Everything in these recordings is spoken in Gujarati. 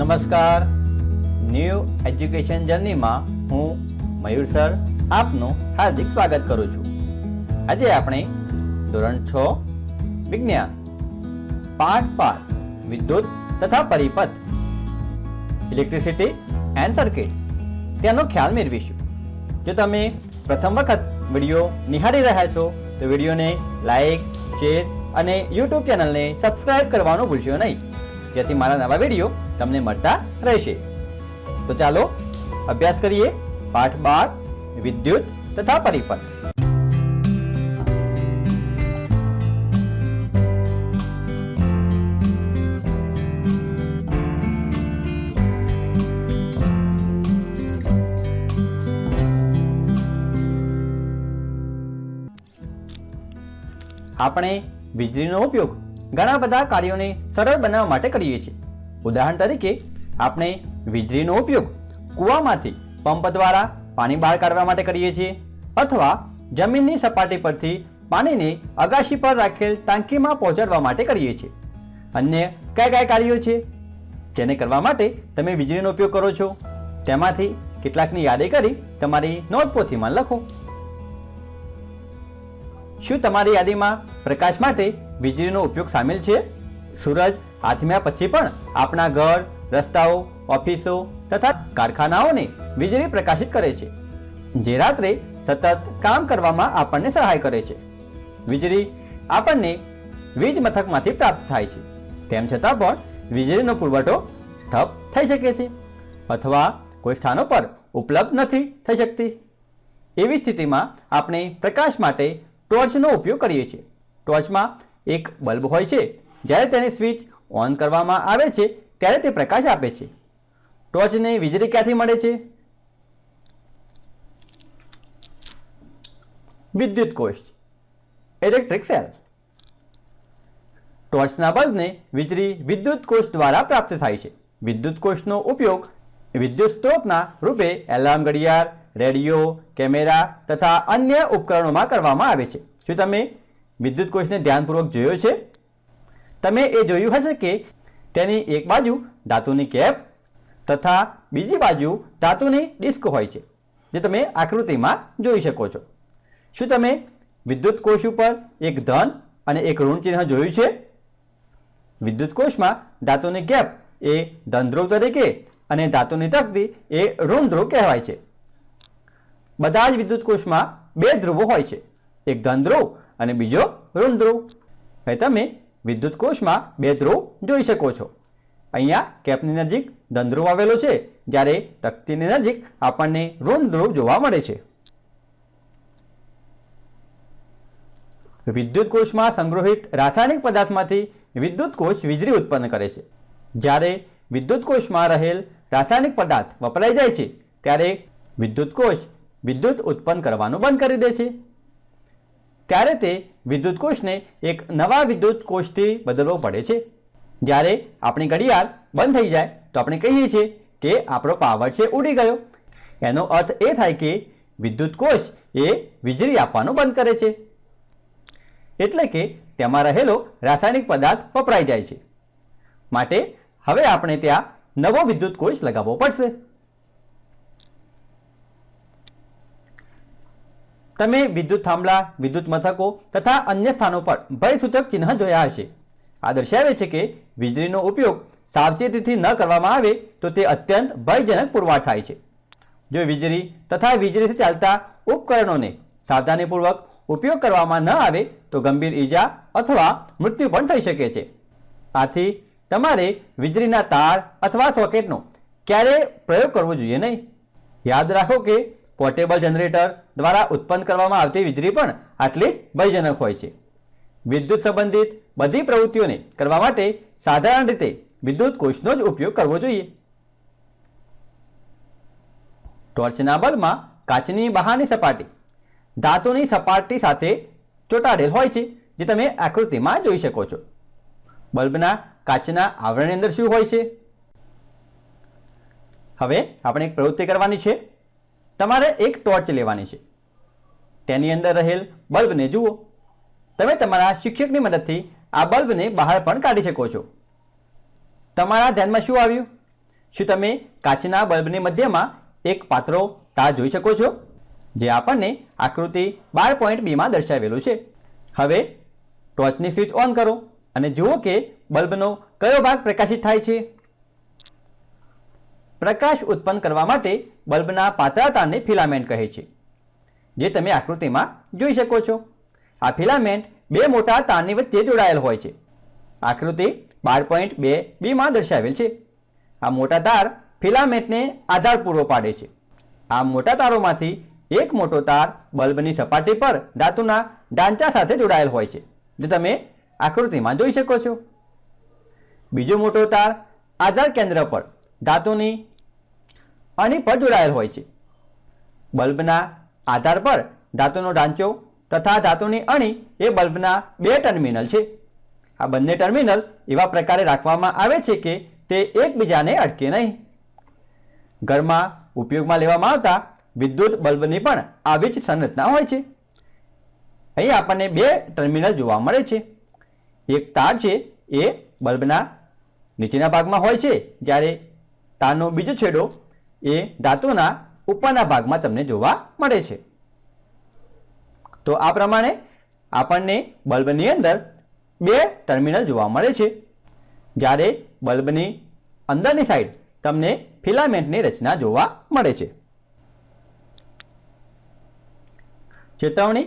નમસ્કાર. ન્યૂ એજ્યુકેશન જર્નીમાં હું મયુર સર આપનું હાર્દિક સ્વાગત કરું છું. આજે આપણે ધોરણ છ, વિજ્ઞાન, પાઠ પાંચ વિદ્યુત તથા પરિપથ ઇલેક્ટ્રિસિટી એન્ડ સર્કિટ્સ તેનો ખ્યાલ મેળવીશું. જો તમે પ્રથમ વખત વીડિયો નિહાળી રહ્યા છો, તો વિડીયોને લાઈક શેર અને યુટ્યુબ ચેનલને સબસ્ક્રાઇબ કરવાનું ભૂલશો નહીં. જેથી મારા નવા વીડિયો તમને મળતા રહેશે. તો ચાલો અભ્યાસ કરીએ પાઠ બાર, વિદ્યુત તથા પરિપથ. આપણે વીજળીનો ઉપયોગ ઘણા બધા કાર્યોને સરળ બનાવવા માટે કરીએ છીએ. ઉદાહરણ તરીકે, આપણે વીજળીનો ઉપયોગ કૂવામાંથી પંપ દ્વારા પાણી બહાર કાઢવા માટે કરીએ છીએ, અથવા જમીનની સપાટી પરથી પાણીને અગાશી પર રાખેલ ટાંકીમાં પહોંચાડવા માટે કરીએ છીએ. અન્ય કયા કયા કાર્યો છે? જેને કરવા માટે તમે વીજળીનો ઉપયોગ કરો છો? તેમાંથી કેટલાકની યાદી કરી તમારી નોટપોથીમાં લખો. શું તમારી યાદીમાં પ્રકાશ માટે વીજળીનો ઉપયોગ સામેલ છે? સૂરજ હાથમ્યા પછી પણ આપણા ઘર, રસ્તાઓ, ઓફિસો તથા કારખાનાઓને વીજળી પ્રકાશિત કરે છે, જે રાત્રે સતત કામ કરવામાં આપણને સહાય કરે છે. વીજળી આપણને વીજ મથકમાંથી પ્રાપ્ત થાય છે. તેમ છતાં પણ વીજળીનો પુરવઠો ઠપ થઈ શકે છે અથવા કોઈ સ્થાનો પર ઉપલબ્ધ નથી થઈ શકતી. એવી સ્થિતિમાં આપણે પ્રકાશ માટે ટોર્ચનો ઉપયોગ કરીએ છીએ. ટોર્ચમાં એક બલ્બ હોય છે, જ્યારે તેની સ્વિચ ઓન કરવામાં આવે છે ત્યારે તે પ્રકાશ આપે છે. ટોર્ચને વીજળી ક્યાંથી મળે છે? વિદ્યુત કોષ ઇલેક્ટ્રિક સેલ ટોર્ચના બલ્બને વીજળી વિદ્યુત કોષ દ્વારા પ્રાપ્ત થાય છે. વિદ્યુત કોષનો ઉપયોગ વિદ્યુત સ્ત્રોતના રૂપે એલાર્મ ઘડિયાળ રેડિયો કેમેરા તથા અન્ય ઉપકરણોમાં કરવામાં આવે છે. શું તમે વિદ્યુત કોષને ધ્યાનપૂર્વક જોયો છે? તમે એ જોયું હશે કે તેની એક બાજુ ધાતુની કેપ તથા બીજી બાજુ ધાતુની ડિસ્ક હોય છે, જે તમે આકૃતિમાં જોઈ શકો છો. શું તમે વિદ્યુત કોષ ઉપર એક ધન અને એક ઋણ ચિહ્ન જોયું છે? વિદ્યુત કોષમાં ધાતુની કેપ એ ધનધ્રુવ તરીકે અને ધાતુની તકતી એ ઋણ ધ્રુવ કહેવાય છે. બધા જ વિદ્યુત કોષમાં બે ધ્રુવો હોય છે, એક ધન ધ્રુવ અને બીજો ઋણ ધ્રુવ હવે તમે વિદ્યુત કોષમાં બે ધ્રુવ જોઈ શકો છો. અહીંયા કેપની નજીક ધન ધ્રુવ આવેલો છે, જ્યારે તકતીની નજીક આપણને ઋણ ધ્રુવ જોવા મળે છે. વિદ્યુત કોષમાં સંગ્રહિત રાસાયણિક પદાર્થમાંથી વિદ્યુત કોષ વીજળી ઉત્પન્ન કરે છે. જ્યારે વિદ્યુત કોષમાં રહેલ રાસાયણિક પદાર્થ વપરાઈ જાય છે, ત્યારે વિદ્યુત કોષ વિદ્યુત ઉત્પન્ન કરવાનું બંધ કરી દે છે. ત્યારે તે વિદ્યુત કોષને એક નવા વિદ્યુત કોષથી બદલવો પડે છે. જ્યારે આપણી ઘડિયાળ બંધ થઈ જાય, તો આપણે કહીએ છીએ કે આપણો પાવર છે ઉડી ગયો. એનો અર્થ એ થાય કે વિદ્યુત કોષ એ વીજળી આપવાનું બંધ કરે છે. એટલે કે તેમાં રહેલો રાસાયણિક પદાર્થ વપરાઈ જાય છે. માટે હવે આપણે ત્યાં નવો વિદ્યુત કોષ લગાવવો પડશે. તમે વિદ્યુત થાંભલા, વિદ્યુત મથકો તથા અન્ય સ્થાનો પર ભયસૂચક ચિહ્ન જોયા હશે. આ દર્શાવે છે કે વીજળીનો ઉપયોગ સાવચેતીથી ન કરવામાં આવે તો તે અત્યંત ભયજનક પુરવાર થાય છે. જો વીજળી તથા વીજળીથી ચાલતા ઉપકરણોને સાવધાનીપૂર્વક ઉપયોગ કરવામાં ન આવે તો ગંભીર ઈજા અથવા મૃત્યુ પણ થઈ શકે છે. આથી તમારે વીજળીના તાર અથવા સોકેટનો ક્યારેય પ્રયોગ કરવો જોઈએ નહીં. યાદ રાખો કે પોર્ટેબલ જનરેટર દ્વારા ઉત્પન્ન કરવામાં આવતી વીજળી પણ આટલી જ ભયજનક હોય છે. વિદ્યુત સંબંધિત બધી પ્રવૃત્તિઓને કરવા માટે સાધારણ રીતે વિદ્યુત કોષનો જ ઉપયોગ કરવો જોઈએ. ટોર્ચના બલ્બમાં કાચની બહારની સપાટી, ધાતુની સપાટી સાથે ચોંટાડેલ હોય છે, જે તમે આકૃતિમાં જોઈ શકો છો. બલ્બના કાચના આવરણની અંદર શું હોય છે? હવે આપણે એક પ્રવૃત્તિ કરવાની છે. તમારે એક ટોર્ચ લેવાની છે. તેની અંદર રહેલ બલ્બને જુઓ. તમે તમારા શિક્ષકની મદદથી આ બલ્બને બહાર પણ કાઢી શકો છો. તમારા ધ્યાનમાં શું આવ્યું? શું તમે કાચના બલ્બની મધ્યમાં એક પાત્રો તાર જોઈ શકો છો? જે આપણને આકૃતિ બાર પોઈન્ટ બીમાં દર્શાવેલું છે. હવે ટોર્ચની સ્વિચ ઓન કરો અને જુઓ કે બલ્બનો કયો ભાગ પ્રકાશિત થાય છે. પ્રકાશ ઉત્પન્ન કરવા માટે બલ્બના પાતળા તારને ફિલામેન્ટ કહે છે, જે તમે આકૃતિમાં જોઈ શકો છો. આ ફિલામેન્ટ બે મોટા તારની વચ્ચે જોડાયેલ હોય છે. આકૃતિ બાર પોઈન્ટ બે બીમાં દર્શાવેલ છે. આ મોટા તાર ફિલામેન્ટને આધાર પૂરો પાડે છે. આ મોટા તારોમાંથી એક મોટો તાર બલ્બની સપાટી પર ધાતુના ઢાંચા સાથે જોડાયેલ હોય છે, જે તમે આકૃતિમાં જોઈ શકો છો. બીજો મોટો તાર આધાર કેન્દ્ર પર ધાતુની અણી પર જોડાયેલ હોય છે. બલ્બના આધાર પર ધાતુનો ઢાંચો તથા ધાતુની અણી એ બલ્બના બે ટર્મિનલ છે. આ બંને ટર્મિનલ એવા પ્રકારે રાખવામાં આવે છે કે તે એકબીજાને અટકે નહીં. ઘરમાં ઉપયોગમાં લેવામાં આવતા વિદ્યુત બલ્બની પણ આવી જ સંરચના હોય છે. અહીં આપણને બે ટર્મિનલ જોવા મળે છે. એક તાર છે, એ બલ્બના નીચેના ભાગમાં હોય છે, જ્યારે તારનો બીજો છેડો એ ધાતુના ઉપરના ભાગમાં તમને જોવા મળે છે. તો આ પ્રમાણે આપણને બલ્બની અંદર બે ટર્મિનલ જોવા મળે છે. જ્યારે બલ્બની અંદરની સાઈડ તમને ફિલામેન્ટની રચના જોવા મળે છે. ચેતવણી.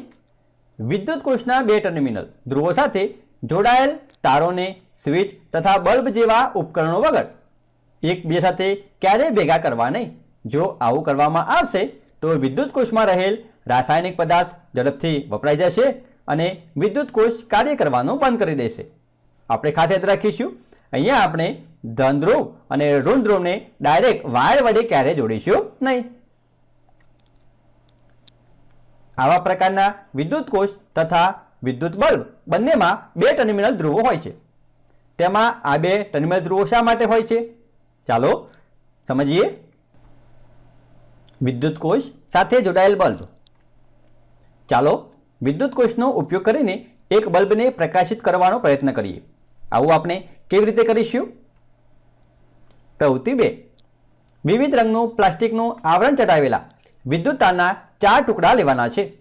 વિદ્યુત કોષના બે ટર્મિનલ ધ્રુવો સાથે જોડાયેલ તારોને સ્વિચ તથા બલ્બ જેવા ઉપકરણો વગર એકબીજા સાથે ક્યારેય ભેગા કરવા નહીં. જો આવું કરવામાં આવશે, તો વિદ્યુત કોષમાં રહેલ રાસાયણિક પદાર્થ ઝડપથી વપરાઈ જશે અને વિદ્યુત કોષ કાર્ય કરવાનું બંધ કરી દેશે. આપણે ખાસ યાદ રાખીશું, અહીંયા આપણે ધન ધ્રુવ અને ઋણ ધ્રુવને ડાયરેક્ટ વાયર વડે ક્યારેય જોડીશું નહીં. આવા પ્રકારના વિદ્યુત કોષ તથા વિદ્યુત બલ્બ બંનેમાં બે ટર્મિનલ ધ્રુવો હોય છે. તેમાં આ બે ટર્મિનલ ધ્રુવો શા માટે હોય છે? ચાલો, સમજીએ? વિદ્યુત કોષ સાથે જોડાયેલ બલ્બ. ચાલો, વિદ્યુત કોષનો ઉપયોગ કરીને એક બલ્બને પ્રકાશિત કરવાનો પ્રયત્ન કરીએ. આવું આપણે કેવી રીતે કરીશું? પ્રવૃત્તિ બે. વિવિધ રંગનું પ્લાસ્ટિકનું આવરણ ચટાવેલા વિદ્યુત તારના ચાર ટુકડા લેવાના છે.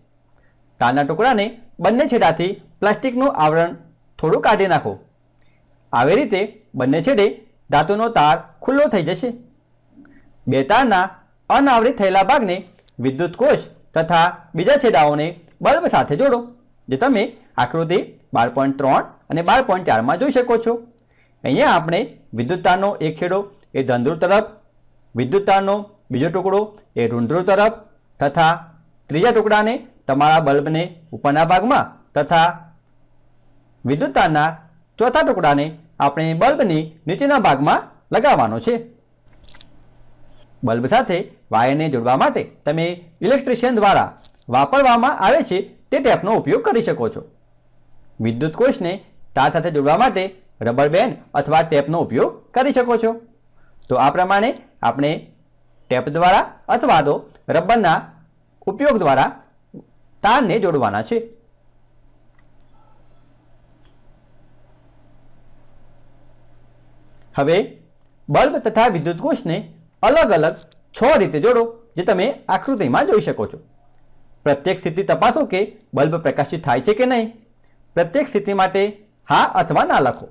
તારના ટુકડાને બંને છેડાથી પ્લાસ્ટિકનું આવરણ થોડું કાઢી નાખો. આવી રીતે બંને છેડે ધાતુનો તાર ખુલ્લો થઈ જશે. બે તારના અનાવરિત થયેલા ભાગને વિદ્યુત કોષ તથા બીજા છેડાઓને બલ્બ સાથે જોડો, જે તમે આકૃતિ બાર પોઈન્ટ ત્રણ અને બાર પોઈન્ટ ચારમાં જોઈ શકો છો. અહીંયા આપણે વિદ્યુત તારનો એક છેડો, એ ધનધ્રુવ તરફ વિદ્યુત તારનો બીજો ટુકડો, એ ઋણધ્રુવ તરફ તથા ત્રીજા ટુકડાને તમારા બલ્બને ઉપરના ભાગમાં તથા વિદ્યુત તારના ચોથા ટુકડાને આપણે બલ્બની નીચેના ભાગમાં લગાવવાનો છે. બલ્બ સાથે વાયરને જોડવા માટે તમે ઇલેક્ટ્રિશિયન દ્વારા વાપરવામાં આવે છે તે ટેપનો ઉપયોગ કરી શકો છો. વિદ્યુત કોષને તાર સાથે જોડવા માટે રબર બેન્ડ અથવા ટેપનો ઉપયોગ કરી શકો છો. તો આ પ્રમાણે આપણે ટેપ દ્વારા અથવા તો રબરના ઉપયોગ દ્વારા તારને જોડવાના છે. હવે બલ્બ તથા વિદ્યુત કોષને અલગ અલગ છ રીતે જોડો, જે તમે આકૃતિમાં જોઈ શકો છો. પ્રત્યેક સ્થિતિ તપાસો કે બલ્બ પ્રકાશિત થાય છે કે નહીં. પ્રત્યેક સ્થિતિ માટે હા અથવા ના લખો.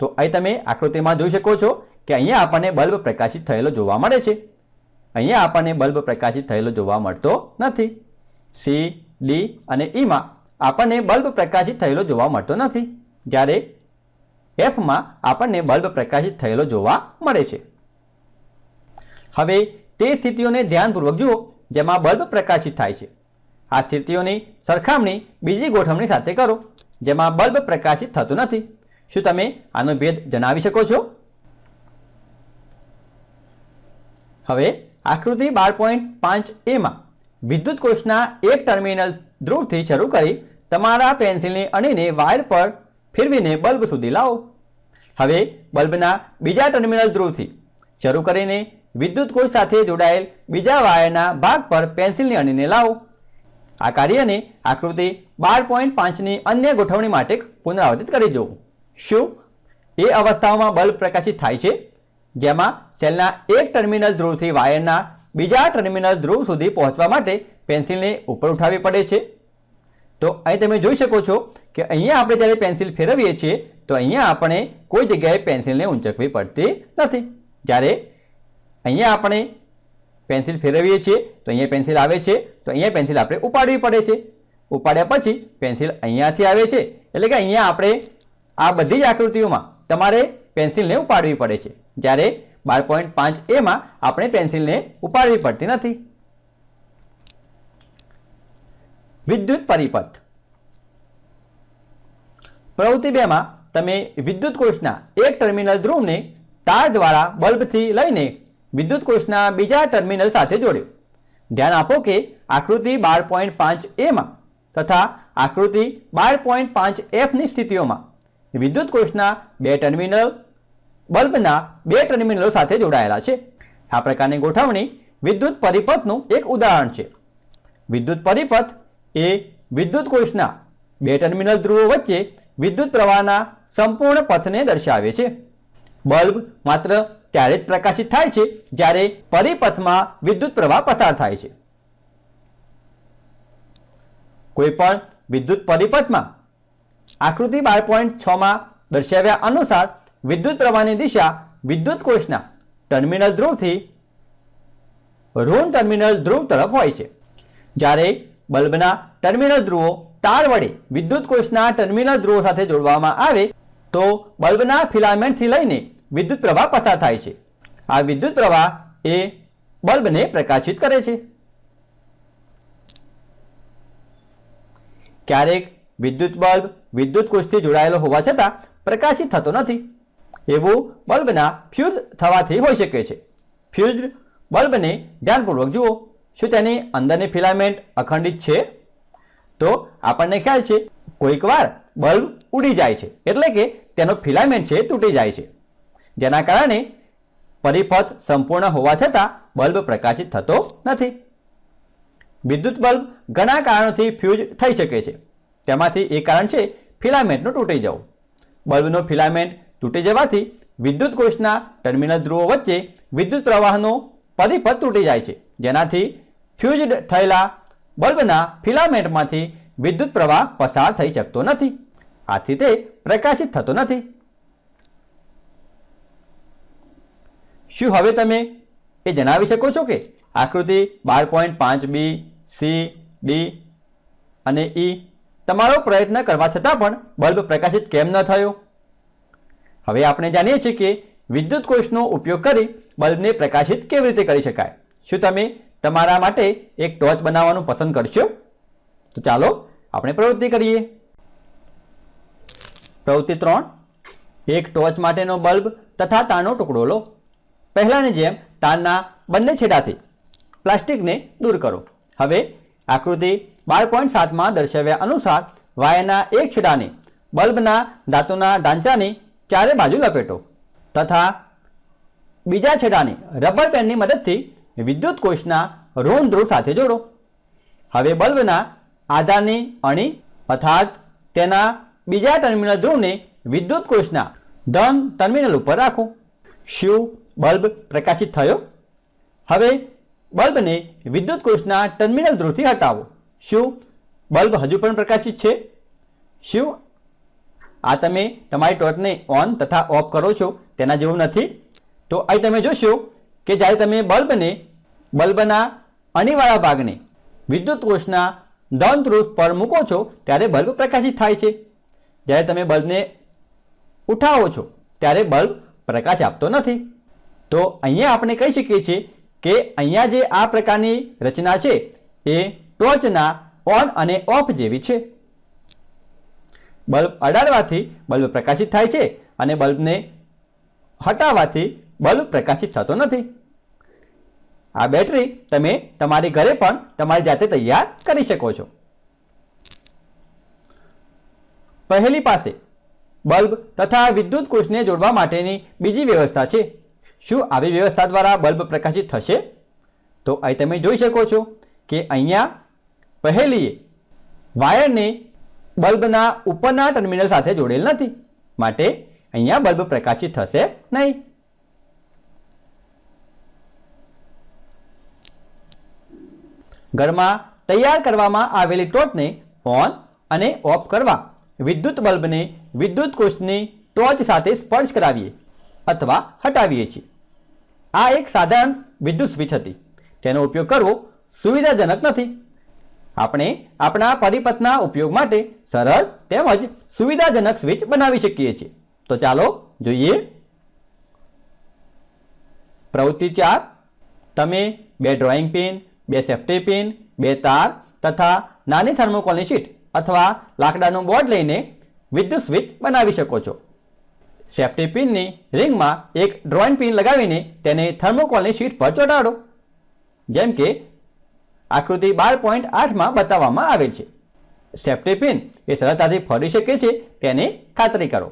તો અહીં તમે આકૃતિમાં જોઈ શકો છો કે અહીંયા આપણને બલ્બ પ્રકાશિત થયેલો જોવા મળે છે. અહીંયા આપણને બલ્બ પ્રકાશિત થયેલો જોવા મળતો નથી. સી ડી અને ઈમાં આપણને બલ્બ પ્રકાશિત થયેલો જોવા મળતો નથી. જ્યારે એફમાં આપણને બલ્બ પ્રકાશિત થયેલો જોવા મળે છે. હવે તે સ્થિતિઓને ધ્યાનપૂર્વક જુઓ, જેમાં બલ્બ પ્રકાશિત થાય છે. આ સ્થિતિઓની સરખામણી બીજી ગોઠવણી સાથે કરો, જેમાં બલ્બ પ્રકાશિત થતું નથી. શું તમે આનો ભેદ જણાવી શકો છો? હવે આકૃતિ બાર પોઈન્ટ પાંચ એમાં વિદ્યુત કોષના એક ટર્મિનલ ધ્રુવથી શરૂ કરી તમારા પેન્સિલની અણીને વાયર પર ફેરવીને બલ્બ સુધી લાવો. હવે બલ્બના બીજા ટર્મિનલ ધ્રુવથી શરૂ કરીને વિદ્યુત કોષ સાથે જોડાયેલ બીજા વાયરના ભાગ પર પેન્સિલની અણીને લાવો. આ કાર્યને આકૃતિ બાર પોઈન્ટ પાંચની અન્ય ગોઠવણી માટે પુનરાવર્તિત કરી જુઓ શું? એ અવસ્થાઓમાં બલ્બ પ્રકાશિત થાય છે, જેમાં સેલના એક ટર્મિનલ ધ્રુવથી વાયરના બીજા ટર્મિનલ ધ્રુવ સુધી પહોંચવા માટે પેન્સિલને ઉપર ઉઠાવવી પડે છે. તો અહીં તમે જોઈ શકો છો કે અહીંયા આપણે જ્યારે પેન્સિલ ફેરવીએ છીએ, તો અહીંયા આપણે કોઈ જગ્યાએ પેન્સિલને ઊંચકવી પડતી નથી. જ્યારે અહીંયા આપણે પેન્સિલ ફેરવીએ છીએ, તો અહીંયા પેન્સિલ આવે છે, તો અહીંયા પેન્સિલ આપણે ઉપાડવી પડે છે. ઉપાડ્યા પછી પેન્સિલ અહીંયાથી આવે છે, એટલે કે અહીંયા આપણે આ બધી જ આકૃતિઓમાં તમારે પેન્સિલને ઉપાડવી પડે છે. જ્યારે બાર પોઈન્ટ પાંચ એમાં આપણે પેન્સિલને ઉપાડવી પડતી નથી. વિદ્યુત પરિપથ. પ્રવૃત્તિ બેમાં તમે વિદ્યુત કોષના એક ટર્મિનલ ધ્રુવને તાર દ્વારા બલ્બથી લઈને વિદ્યુત કોષના બીજા ટર્મિનલ સાથે જોડ્યો. ધ્યાન આપો કે આકૃતિ બાર પોઈન્ટ પાંચ એમાં તથા આકૃતિ બાર પોઈન્ટ પાંચ એફની સ્થિતિઓમાં વિદ્યુત કોષના બે ટર્મિનલ બલ્બના બે ટર્મિનલો સાથે જોડાયેલા છે. આ પ્રકારની ગોઠવણી વિદ્યુત પરિપથનું એક ઉદાહરણ છે. વિદ્યુત પરિપથ એ વિદ્યુત કોષના બે ટર્મિનલ ધ્રુવો વચ્ચે વિદ્યુત પ્રવાહના સંપૂર્ણ પથને દર્શાવે છે. બલ્બ માત્ર ત્યારે જ પ્રકાશિત થાય છે જ્યારે પરિપથમાં વિદ્યુત પ્રવાહ પસાર થાય છે. કોઈપણ વિદ્યુત પરિપથમાં આકૃતિ બાર પોઈન્ટ છમાં દર્શાવ્યા અનુસાર વિદ્યુત પ્રવાહની દિશા વિદ્યુત કોષના ટર્મિનલ ધ્રુવથી ઋણ ટર્મિનલ ધ્રુવ તરફ હોય છે. જ્યારે બલ્બના ટર્મિનલ ધ્રુવો તાર વડે વિદ્યુત કોષના ટર્મિનલ ધ્રુવો સાથે જોડવામાં આવે તો બલ્બના ફિલામેન્ટથી લઈને વિદ્યુત પ્રવાહ પસાર થાય છે. આ વિદ્યુત પ્રવાહ એ બલ્બને પ્રકાશિત કરે છે. ક્યારેક વિદ્યુત બલ્બ વિદ્યુત કોષથી જોડાયેલો હોવા છતાં પ્રકાશિત થતો નથી. એવું બલ્બના ફ્યુઝ થવાથી હોઈ શકે છે. ફ્યુઝ બલ્બને ધ્યાનપૂર્વક જુઓ. શું તેની અંદરની ફિલામેન્ટ અખંડિત છે? તો આપણને ખ્યાલ છે, કોઈક વાર બલ્બ ઉડી જાય છે, એટલે કે તેનો ફિલામેન્ટ છે તૂટી જાય છે. જેના કારણે પરિપથ સંપૂર્ણ હોવા છતાં બલ્બ પ્રકાશિત થતો નથી. વિદ્યુત બલ્બ ઘણા કારણોથી ફ્યુઝ થઈ શકે છે. તેમાંથી એક કારણ છે, ફિલામેન્ટનું તૂટી જવું. બલ્બનો ફિલામેન્ટ તૂટી જવાથી વિદ્યુત કોષના ટર્મિનલ ધ્રુવો વચ્ચે વિદ્યુત પ્રવાહનો પરિપથ તૂટી જાય છે. જેનાથી ફ્યુઝડ થયેલા બલ્બના ફિલામેન્ટમાંથી વિદ્યુત પ્રવાહ પસાર થઈ શકતો નથી. આથી તે પ્રકાશિત થતો નથી. શું હવે તમે એ જણાવી શકો છો કે આકૃતિ બાર પોઈન્ટ પાંચ બી, સી, ડી અને ઈ તમારો પ્રયત્ન કરવા છતાં પણ બલ્બ પ્રકાશિત કેમ ન થયો? હવે આપણે જાણીએ છીએ કે વિદ્યુત કોષનો ઉપયોગ કરી બલ્બને પ્રકાશિત કેવી રીતે કરી શકાય. શું તમે તમારા માટે એક ટોર્ચ બનાવવાનું પસંદ કરશો? તો ચાલો, આપણે પ્રવૃત્તિ કરીએ. પ્રવૃત્તિ ત્રણ. એક ટોર્ચ માટેનો બલ્બ તથા તારનો ટુકડો લો. પહેલાંની જેમ તારના બંને છેડાથી પ્લાસ્ટિકને દૂર કરો. હવે આકૃતિ બાર પોઈન્ટ સાતમાં દર્શાવ્યા અનુસાર વાયરના એક છેડાને બલ્બના ધાતુના ઢાંચાની ચારે બાજુ લપેટો તથા બીજા છેડાને રબર પેનની મદદથી વિદ્યુત કોષના ઋણ ધ્રુવ સાથે જોડો. હવે બલ્બના આધારની અણી અર્થાત તેના બીજા ટર્મિનલ ધ્રુવને વિદ્યુત કોષના ધન ટર્મિનલ ઉપર રાખો. શું બલ્બ પ્રકાશિત થયો? હવે બલ્બને વિદ્યુત કોષના ટર્મિનલ ધ્રુવથી હટાવો. શું બલ્બ હજુ પણ પ્રકાશિત છે? શું આ તમે તમારી ટોર્ચને ઓન તથા ઓફ કરો છો તેના જેવું નથી? તો અહીં તમે જોશો કે જ્યારે તમે બલ્બને, બલ્બના અણીવાળા ભાગને વિદ્યુત કોષના ધન ધ્રુવ પર મૂકો છો, ત્યારે બલ્બ પ્રકાશિત થાય છે. જ્યારે તમે બલ્બને ઉઠાવો છો, ત્યારે બલ્બ પ્રકાશ આપતો નથી. તો અહીંયા આપણે કહી શકીએ છીએ કે અહીંયા જે આ પ્રકારની રચના છે, એ ટોર્ચના ઓન અને ઓફ જેવી છે. બલ્બ અડાડવાથી બલ્બ પ્રકાશિત થાય છે અને બલ્બને હટાવવાથી બલ્બ પ્રકાશિત થતો નથી. આ બેટરી તમે તમારી ઘરે પણ તમારી જાતે તૈયાર કરી શકો છો. પહેલી પાસે બલ્બ તથા વિદ્યુત કોષને જોડવા માટેની બીજી વ્યવસ્થા છે. શું આવી વ્યવસ્થા દ્વારા બલ્બ પ્રકાશિત થશે? તો અહીં તમે જોઈ શકો છો કે અહીંયા પહેલીએ વાયરને બલ્બના ઉપરના ટર્મિનલ સાથે જોડેલ નથી. માટે અહીંયા બલ્બ પ્રકાશિત થશે નહીં. ઘરમાં તૈયાર કરવામાં આવેલી ટોચને ઓન અને ઓફ કરવા, વિદ્યુત બલ્બને, વિદ્યુત કોષની ટોચ સાથે સ્પર્શ કરાવીએ અથવા હટાવીએ છીએ. આ એક સાધારણ વિદ્યુત સ્વિચ હતી. તેનો ઉપયોગ કરવો સુવિધાજનક નથી. આપણે આપણા પરિપથના ઉપયોગ માટે સરળ તેમજ સુવિધાજનક સ્વિચ બનાવી શકીએ છીએ. તો ચાલો જોઈએ. પ્રવૃત્તિ ચાર. તમે બે ડ્રોઈંગ પિન બે સેફ્ટી પિન બે તાર તથા નાની થર્મોકોલની શીટ અથવા લાકડાનું બોર્ડ લઈને વિદ્યુત સ્વિચ બનાવી શકો છો. સેફ્ટી પિનની રિંગમાં એક ડ્રોઈંગ પિન લગાવીને તેને થર્મોકોલની શીટ પર ચોંટાડો. જેમ કે આકૃતિ બાર પોઈન્ટ આઠમાં બતાવવામાં આવેલ છે. સેફ્ટી પિન એ સરળતાથી ફરી શકે છે તેની ખાતરી કરો.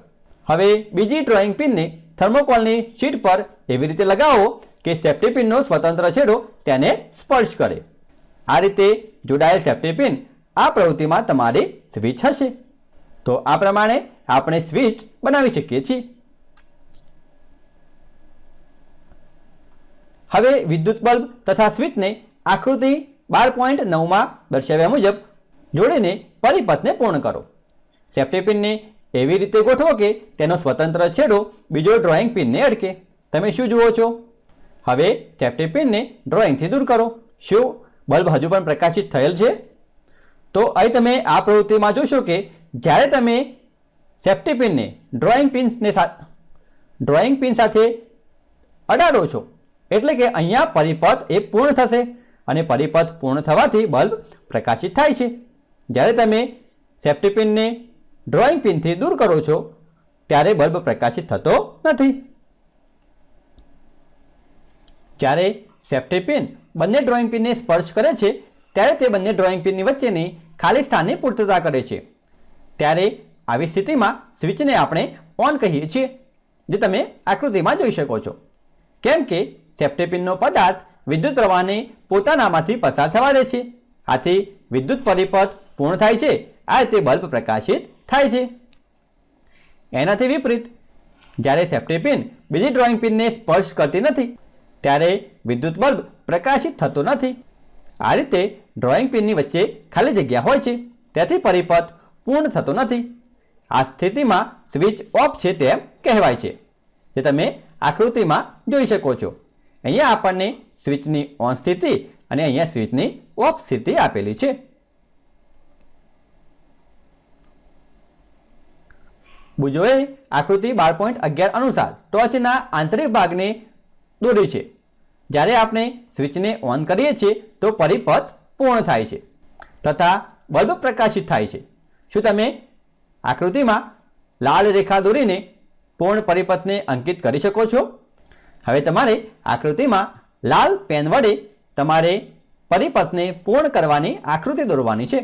હવે બીજી ડ્રોઈંગ પિનને થર્મોકોલની શીટ પર એવી રીતે લગાવો કે સેફ્ટી પિનનો સ્વતંત્ર છેડો તેને સ્પર્શ કરે. આ રીતે જોડાયેલ સેફ્ટી પિન આ પ્રવૃત્તિમાં તમારી સ્વિચ હશે. તો આ પ્રમાણે આપણે સ્વિચ બનાવી શકીએ છીએ. હવે વિદ્યુત બલ્બ તથા સ્વિચને આકૃતિ બાર પોઈન્ટ નવમાં દર્શાવ્યા મુજબ જોડીને પરિપથને પૂર્ણ કરો. સેફ્ટી પિનને એવી રીતે ગોઠવો કે તેનો સ્વતંત્ર છેડો બીજો ડ્રોઈંગ પિનને અડકે. તમે શું જુઓ છો? હવે સેફ્ટી પિનને ડ્રોઈંગથી દૂર કરો. શું? બલ્બ હજુ પણ પ્રકાશિત થયેલ છે? તો અહીં તમે આ પ્રવૃત્તિમાં જોશો કે જ્યારે તમે સેફ્ટી પિનને ડ્રોઈંગ પિન્સને ડ્રોઈંગ પિન સાથે અડાડો છો, એટલે કે અહીંયા પરિપથ એ પૂર્ણ થશે અને પરિપથ પૂર્ણ થવાથી બલ્બ પ્રકાશિત થાય છે. જ્યારે તમે સેફ્ટી પિનને ડ્રોઈંગ પિનથી દૂર કરો છો, ત્યારે બલ્બ પ્રકાશિત થતો નથી. જ્યારે સેફ્ટી પિન બંને ડ્રોઈંગ પિનને સ્પર્શ કરે છે, ત્યારે તે બંને ડ્રોઈંગ પિનની વચ્ચેની ખાલી સ્થાનની પૂર્તતા કરે છે. ત્યારે આવી સ્થિતિમાં સ્વિચને આપણે ઓન કહીએ છીએ, જે તમે આકૃતિમાં જોઈ શકો છો. કેમ કે સેફ્ટી પિનનો પદાર્થ વિદ્યુત પ્રવાહને પોતાનામાંથી પસાર થવા દે છે. આથી વિદ્યુત પરિપથ પૂર્ણ થાય છે, આ રીતે બલ્બ પ્રકાશિત થાય છે. એનાથી વિપરીત, જ્યારે સેફ્ટી પિન બીજી ડ્રોઈંગ પિનને સ્પર્શ કરતી નથી ત્યારે વિદ્યુત બલ્બ પ્રકાશિત થતો નથી. આ રીતે ડ્રોઈંગ પિનની વચ્ચે ખાલી જગ્યા હોય છે, તેથી પરિપથ પૂર્ણ થતો નથી. આ સ્થિતિમાં સ્વિચ ઓફ છે તેમ કહેવાય છે, જે તમે આકૃતિમાં જોઈ શકો છો. અહીંયા આપણને સ્વિચની ઓન સ્થિતિ અને અહીંયા સ્વિચની ઓફ સ્થિતિ આપેલી છે. બુજોએ આકૃતિ બાર પોઈન્ટ અગિયાર અનુસાર ટોચના આંતરિક ભાગને દોરી છે. જ્યારે આપણે સ્વિચને ઓન કરીએ છીએ તો પરિપથ પૂર્ણ થાય છે તથા બલ્બ પ્રકાશિત થાય છે. શું તમે આકૃતિમાં લાલ રેખા દોરીને પૂર્ણ પરિપથને અંકિત કરી શકો છો? હવે તમારે આકૃતિમાં લાલ પેન વડે તમારે પરિપથને પૂર્ણ કરવાની આકૃતિ દોરવાની છે.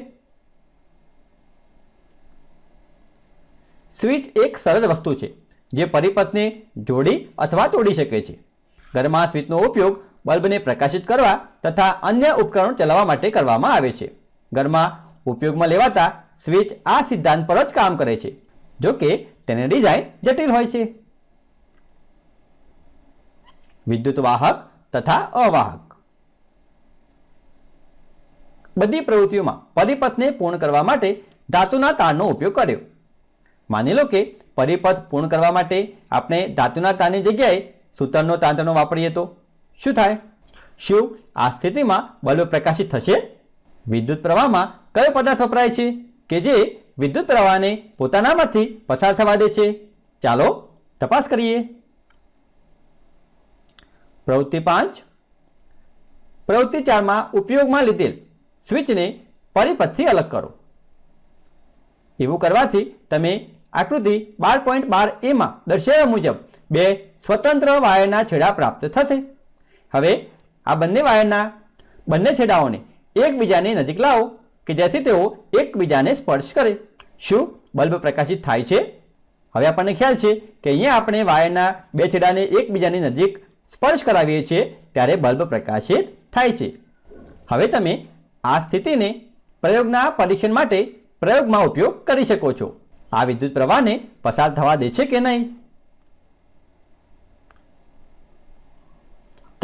સ્વિચ એક સરળ વસ્તુ છે જે પરિપથને જોડી અથવા તોડી શકે છે. ઘરમાં સ્વિચનો ઉપયોગ બલ્બને પ્રકાશિત કરવા તથા અન્ય ઉપકરણો ચલાવવા માટે કરવામાં આવે છે. ઘરમાં ઉપયોગમાં લેવાતા સ્વિચ આ સિદ્ધાંત પર જ કામ કરે છે, જો કે તેની ડિઝાઇન જટિલ હોય છે. વિદ્યુત વાહક તથા અવાહક. બધી પ્રવૃત્તિઓમાં પરિપથને પૂર્ણ કરવા માટે ધાતુના તારનો ઉપયોગ કર્યો. માની લો કે પરિપથ પૂર્ણ કરવા માટે આપણે ધાતુના તારની જગ્યાએ સૂતરનો તાંતણો વાપરીએ તો? શું થાય? શું? આ સ્થિતિમાં બલ્બ પ્રકાશિત થશે? વિદ્યુત પ્રવાહમાં કયો પદાર્થ વપરાય છે? કે જે વિદ્યુત પ્રવાહને પોતાનામાંથી પસાર થવા દે છે? ચાલો તપાસ કરીએ. પ્રવૃત્તિ પાંચ. પ્રવૃત્તિ ચારમાં ઉપયોગમાં લીધેલ સ્વિચને પરિપથથી અલગ કરો. એવું કરવાથી તમે આકૃતિ બાર પોઈન્ટ બાર એમાં દર્શાવ્યા મુજબ બે સ્વતંત્ર વાયરના છેડા પ્રાપ્ત થશે. હવે આ બંને વાયરના બંને છેડાઓને એકબીજાની નજીક લાવો કે જેથી તેઓ એકબીજાને સ્પર્શ કરે. શું બલ્બ પ્રકાશિત થાય છે? હવે આપણને ખ્યાલ છે કે અહીંયા આપણે વાયરના બે છેડાને એકબીજાની નજીક સ્પર્શ કરાવીએ છીએ ત્યારે બલ્બ પ્રકાશિત થાય છે. હવે તમે આ સ્થિતિને પ્રયોગના પરીક્ષણ માટે પ્રયોગમાં ઉપયોગ કરી શકો છો. આ વિદ્યુત પ્રવાહને પસાર થવા દે છે કે નહીં?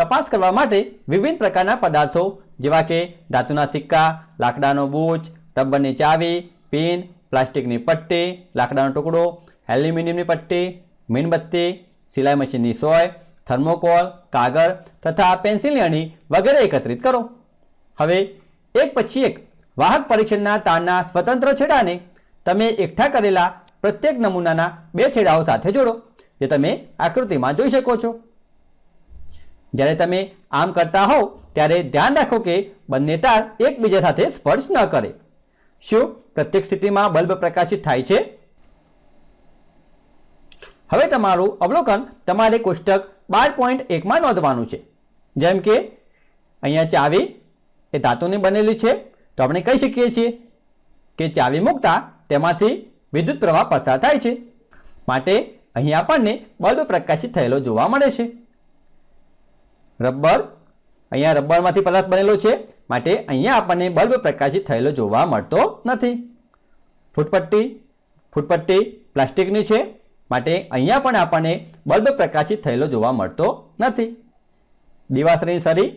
તપાસ કરવા માટે વિભિન્ન પ્રકારના પદાર્થો, જેવા કે ધાતુના સિક્કા, લાકડાનો બૂચ, રબરની ચાવી, પિન, પ્લાસ્ટિકની પટ્ટી, લાકડાનો ટુકડો, એલ્યુમિનિયમની પટ્ટી, મીણબત્તી, સિલાઈ મશીનની સોય, થર્મોકોલ, કાગળ તથા પેન્સિલની અણી વગેરે એકત્રિત કરો. હવે એક પછી એક વાહક પરીક્ષણના તારના સ્વતંત્ર છેડાને તમે એકઠા કરેલા પ્રત્યેક નમૂનાના બે છેડાઓ સાથે જોડો, જે તમે આકૃતિમાં જોઈ શકો છો. જ્યારે તમે આમ કરતા હોવ, ત્યારે ધ્યાન રાખો કે બંને તાર એકબીજા સાથે સ્પર્શ ન કરે. શું? પ્રત્યેક સ્થિતિમાં બલ્બ પ્રકાશિત થાય છે? હવે તમારું અવલોકન તમારે કોષ્ટક બાર પોઈન્ટ એકમાં નોંધવાનું છે. જેમ કે, અહીંયા ચાવી એ ધાતુની બનેલી છે. તો આપણે કહી શકીએ છીએ કે ચાવી મૂકતા તેમાંથી વિદ્યુત પ્રવાહ પસાર થાય છે. માટે અહીં આપણને બલ્બ પ્રકાશિત થયેલો જોવા મળે છે. રબર અહીંયા રબરમાંથી પદાર્થ બનેલો છે. માટે અહીંયા આપણને બલ્બ પ્રકાશિત થયેલો જોવા મળતો નથી. ફૂટપટ્ટી ફૂટપટ્ટી પ્લાસ્ટિકની છે. માટે અહીંયા પણ આપણને બલ્બ પ્રકાશિત થયેલો જોવા મળતો નથી. દિવાસરીની સરી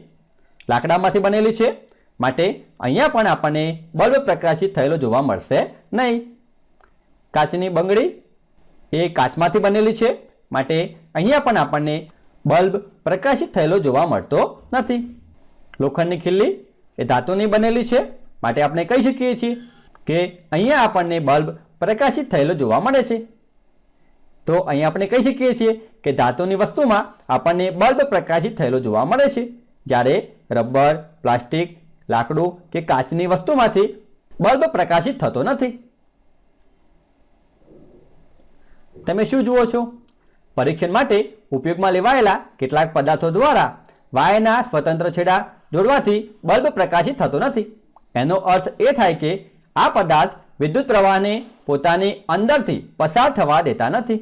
લાકડામાંથી બનેલી છે. માટે અહીંયા પણ આપણને બલ્બ પ્રકાશિત થયેલો જોવા મળશે નહીં. કાચની બંગડી એ કાચમાંથી બનેલી છે. માટે અહીંયા પણ આપણને બલ્બ પ્રકાશિત થયેલો જોવા મળતો નથી. લોખંડની ખીલ્લી એ ધાતુની બનેલી છે. માટે આપણે કહી શકીએ છીએ કે અહીંયા આપણને બલ્બ પ્રકાશિત થયેલો જોવા મળે છે. તો અહીં આપણે કહી શકીએ છીએ કે ધાતુની વસ્તુમાં આપણને બલ્બ પ્રકાશિત થયેલો જોવા મળે છે. જ્યારે રબર, પ્લાસ્ટિક, લાકડું કે કાચની વસ્તુમાંથી બલ્બ પ્રકાશિત થતો નથી. તમે શું જુઓ છો? પરીક્ષણ માટે ઉપયોગમાં લેવાયેલા કેટલાક પદાર્થો દ્વારા વાયના સ્વતંત્ર છેડા જોડવાથી બલ્બ પ્રકાશિત થતો નથી. એનો અર્થ એ થાય કે આ પદાર્થ વિદ્યુત પ્રવાહને પોતાની અંદરથી પસાર થવા દેતા નથી.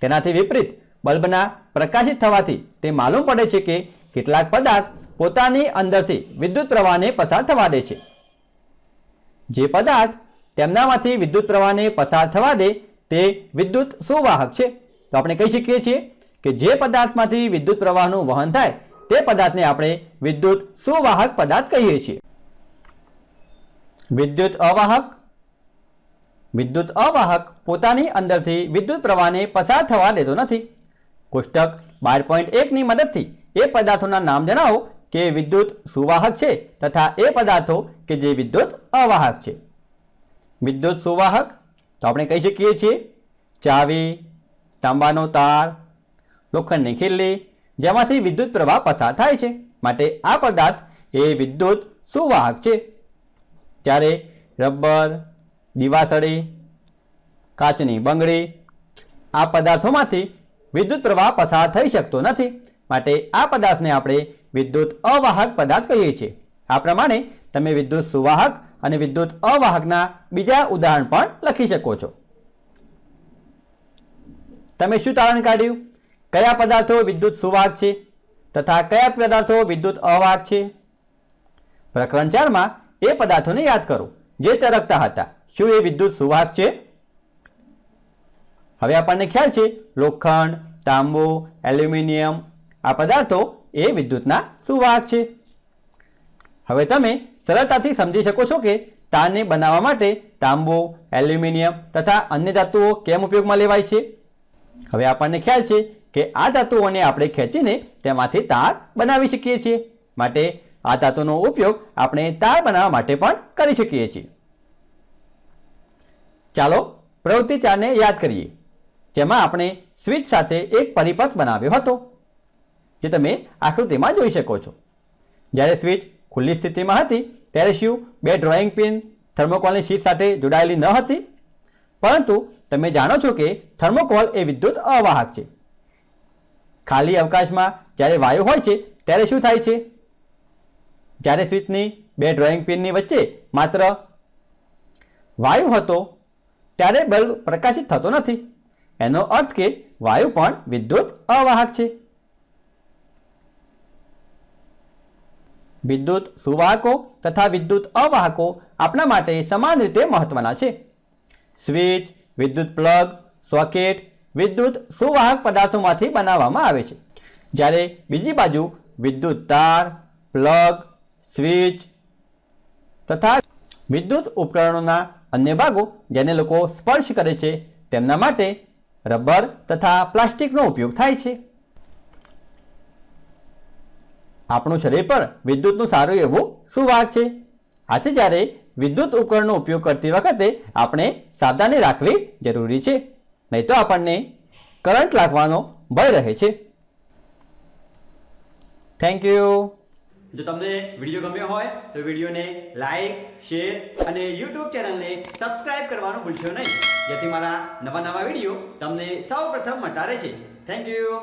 તેનાથી વિપરીત બલ્બના પ્રકાશિત થવાથી તે માલુમ પડે છે કે કેટલાક પદાર્થ પોતાની અંદરથી વિદ્યુત પ્રવાહને પસાર થવા દે છે. જે પદાર્થ તેમનામાંથી વિદ્યુત પ્રવાહને પસાર થવા દે તે વિદ્યુત સુવાહક છે. તો આપણે કહી શકીએ છીએ કે જે પદાર્થમાંથી વિદ્યુત પ્રવાહનું વહન થાય તે પદાર્થને આપણે વિદ્યુત સુવાહક પદાર્થ કહીએ છીએ. વિદ્યુત અવાહક વિદ્યુત અવાહક પોતાની અંદરથી વિદ્યુત પ્રવાહને પસાર થવા દેતો નથી. કોષ્ટક બાર પોઈન્ટ એકની મદદથી એ પદાર્થોના નામ જણાવો કે વિદ્યુત સુવાહક છે તથા એ પદાર્થો કે જે વિદ્યુત અવાહક છે. વિદ્યુત સુવાહક, તો આપણે કહી શકીએ છીએ ચાવી તાંબાનો તાર, લોખંડની ખીલ્લી, જેમાંથી વિદ્યુત પ્રવાહ પસાર થાય છે. માટે આ પદાર્થ એ વિદ્યુત સુવાહક છે. જ્યારે રબર, દિવાસળી, કાચની બંગડી આ પદાર્થોમાંથી વિદ્યુત પ્રવાહ પસાર થઈ શકતો નથી. માટે આ પદાર્થને આપણે વિદ્યુત અવાહક પદાર્થ કહીએ છીએ. આ પ્રમાણે તમે વિદ્યુત સુવાહક અને વિદ્યુત અવાહકના બીજા ઉદાહરણ પણ લખી શકો છો. તમે શું તારણ કાઢ્યું? કયા પદાર્થો વિદ્યુત સુવાહક છે તથા કયા પદાર્થો વિદ્યુત અવાહક છે? પ્રકરણ ચારમાં એ પદાર્થોને યાદ કરો, જે ચરકતા હતા. શું એ વિદ્યુત સુવાહક છે? હવે આપણને ખ્યાલ છે, લોખંડ, તાંબુ, એલ્યુમિનિયમ, આ પદાર્થો એ વિદ્યુતના સુવાહક છે. હવે તમે સરળતાથી સમજી શકો છો કે તારને બનાવવા માટે તાંબુ, એલ્યુમિનિયમ તથા અન્ય ધાતુઓ કેમ ઉપયોગમાં લેવાય છે? હવે આપણને ખ્યાલ છે કે આ ધાતુઓને આપણે ખેંચીને તેમાંથી તાર બનાવી શકીએ છીએ. માટે આ ધાતુનો ઉપયોગ આપણે તાર બનાવવા માટે પણ કરી શકીએ છીએ. ચાલો પ્રવૃત્તિ ચારને યાદ કરીએ, જેમાં આપણે સ્વિચ સાથે એક પરિપથ બનાવ્યો હતો, જે તમે આકૃતિમાં જોઈ શકો છો. જ્યારે સ્વિચ ખુલ્લી સ્થિતિમાં હતી, ત્યારે શું બે ડ્રોઈંગ પિન થર્મોકોલની શીટ સાથે જોડાયેલી ન હતી? પરંતુ તમે જાણો છો કે થર્મોકોલ એ વિદ્યુત અવાહક છે. ખાલી અવકાશમાં જ્યારે વાયુ હોય છે, ત્યારે શું થાય છે? જ્યારે સ્વિચની બે ડ્રોઈંગ પિનની વચ્ચે માત્ર વાયુ હતો, ત્યારે બલ્બ પ્રકાશિત થતો નથી. એનો અર્થ કે વાયુ પણ વિદ્યુત અવાહક છે. વિદ્યુત સુવાહકો તથા વિદ્યુત અવાહકો આપણા માટે સમાન રીતે મહત્વના છે. સ્વિચ, વિદ્યુત પ્લગ, સોકેટ, વિદ્યુત સુવાહક પદાર્થોમાંથી બનાવવામાં આવે છે. જ્યારે બીજી બાજુ વિદ્યુત તાર, પ્લગ, સ્વિચ તથા વિદ્યુત ઉપકરણોના અન્ય ભાગો જેને લોકો સ્પર્શ કરે છે, તેમના માટે રબર તથા પ્લાસ્ટિકનો ઉપયોગ થાય છે. આપણું શરીર પર વિદ્યુતનું સારું એવું ભાગ છે. આથી જ્યારે વિદ્યુત ઉપકરણનો ઉપયોગ કરતી વખતે આપણે સાવધાની રાખવી જરૂરી છે. નહીં તો આપણને કરંટ લાગવાનો ભય રહે છે. થેન્ક યુ જો તમને વીડિયો ગમ્યો હોય તો વિડીયોને લાઈક, શેર અને યુટ્યુબ ચેનલને સબસ્ક્રાઇબ કરવાનું ભૂલશો નહીં. જેથી મારા નવા નવા વીડિયો તમને સૌ પ્રથમ મળતા રહેશે. Thank you